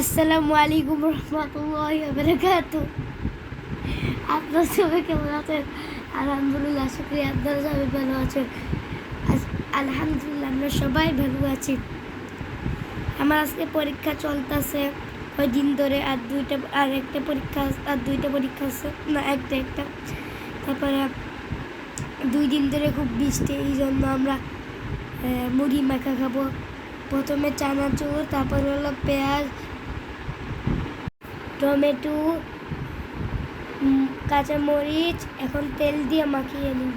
আসসালামু আলাইকুম রহমতুল্লাহ বারাকাত আপনার সবাই কেমন আছেন? আলহামদুলিল্লাহ, শুক্রিয়া। আপনারা সবাই ভালো আছেন? আলহামদুলিল্লাহ, আমরা সবাই ভালো আছি। আমার আজকে পরীক্ষা চলতেছে। ওই দিন ধরে আর দুইটা আর একটা পরীক্ষা আর দুইটা পরীক্ষা আছে। না, একটা একটা। তারপরে দুই দিন ধরে খুব বৃষ্টি, এই জন্য আমরা মুড়ি মাখা খাব। প্রথমে চানাচুর, তারপর হলো পেঁয়াজ টমেটো কাঁচামরিচ এখন তেল দিয়ে মাখিয়ে নিব।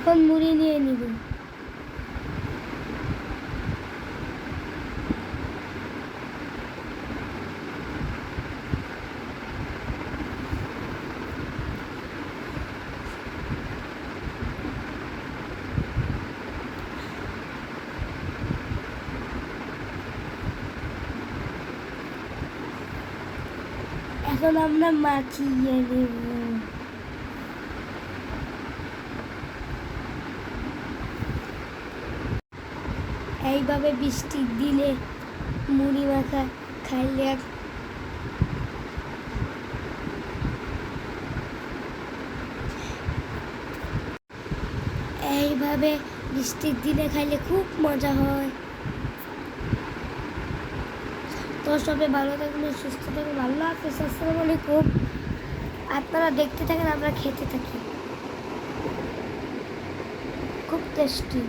এখন মুড়ি নিয়ে নিব। এখন আমরা মাখিয়ে নেব। এইভাবে বৃষ্টির দিলে মুড়ি মাখা খাইলে এক এইভাবে বৃষ্টির দিনে খাইলে খুব মজা হয়। তো সবাই ভালো থাকবেন সুস্থ থাকবেন আল্লাহ হাফিজ, আসসালামু আলাইকুম। আপনারা দেখতে থাকেন, আমরা খেতে থাকি। খুব টেস্টি